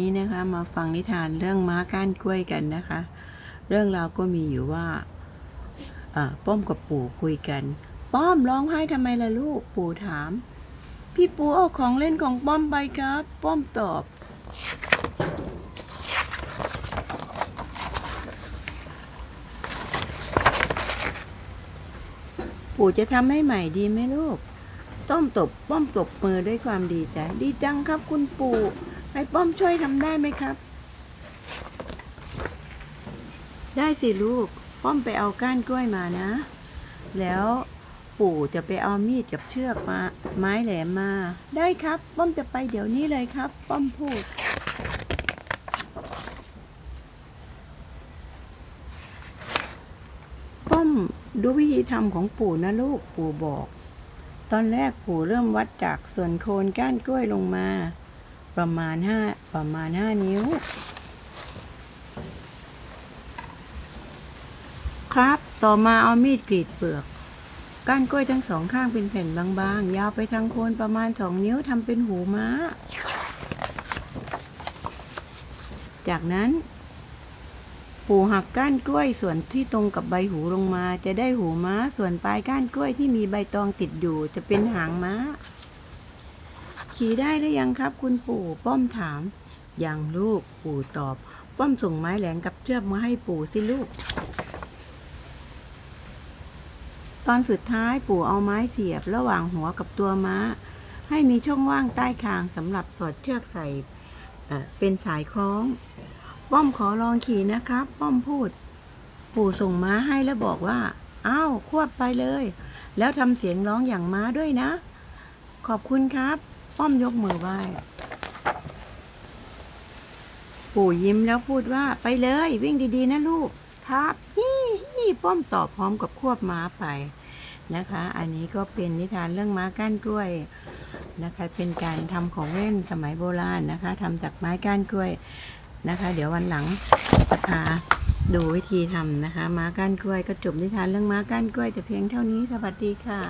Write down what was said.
นี้นะคะมาฟังนิทานเรื่องม้าก้านกล้วยกันนะคะ เรื่องราวก็มีอยู่ว่าป้อมกับปู่คุยกัน ป้อมร้องไห้ทำไมล่ะลูกปู่ถาม พี่ปู่เอาของเล่นของป้อมไปครับ ป้อมตอบ ปู่จะทำให้ใหม่ดีไหมลูกต้อมตบป้อมตบมือด้วยความดีใจ ดีจังครับคุณปู่ ให้ป้อมช่วยทำได้ไหมครับ ได้สิลูก ป้อมไปเอาก้านกล้วยมานะ แล้วปู่จะไปเอามีดกับเชือกมา ไม้แหลมมา ได้ครับ ป้อมจะไปเดี๋ยวนี้เลยครับ ป้อมพูด ป้อมดูวิธีทำของปู่นะลูก ปู่บอก ตอนแรกปู่เริ่มวัดจากส่วนโคนก้านกล้วยลงมา ประมาณห้าประมาณห้านิ้ว ครับ ต่อมาเอามีดกรีดเปลือกก้านกล้วยทั้งสองข้างเป็นแผ่นบางๆ ยาวไปทางโคนประมาณสองนิ้วทำเป็นหูม้า จากนั้นปูหักก้านกล้วยส่วนที่ตรงกับใบหูลงมา จะได้หูม้า ส่วนปลายก้านกล้วยที่มีใบตองติดอยู่ จะเป็นหางม้า ขี่ได้หรือยังครับ คุณปู่ป้อมถามยังลูกปู่ตอบ ป้อมส่งไม้แหลงกับเชือกมาให้ปู่สิลูก ตอนสุดท้ายปู่เอาไม้เสียบระหว่างหัวกับตัวม้า ให้มีช่องว่างใต้คางสำหรับสอดเชือกใส่เอ่อเป็นสายคล้อง ป้อมขอลองขี่นะครับ ป้อมพูด ปู่ส่งม้าให้แล้วบอกว่าอ้าวควบไปเลย แล้วทำเสียงร้องอย่างม้าด้วยนะ ขอบคุณครับ ป้อมยกมือไหว้ ปู่ยิ้มแล้วพูดว่าไปเลย วิ่งดีๆ นะลูก ครับฮี่ฮี่ป้อมตอบพร้อมกับควบม้าไปนะคะ อันนี้ก็เป็นนิทานเรื่องม้าก้านกล้วยนะคะ เป็นการทำของเล่นสมัยโบราณนะคะทำจากไม้ก้านกล้วยนะคะ เดี๋ยววันหลังจะพาดูวิธีทำนะคะ ม้าก้านกล้วยก็จบนิทานเรื่องม้าก้านกล้วยแต่เพียงเท่านี้สวัสดีค่ะ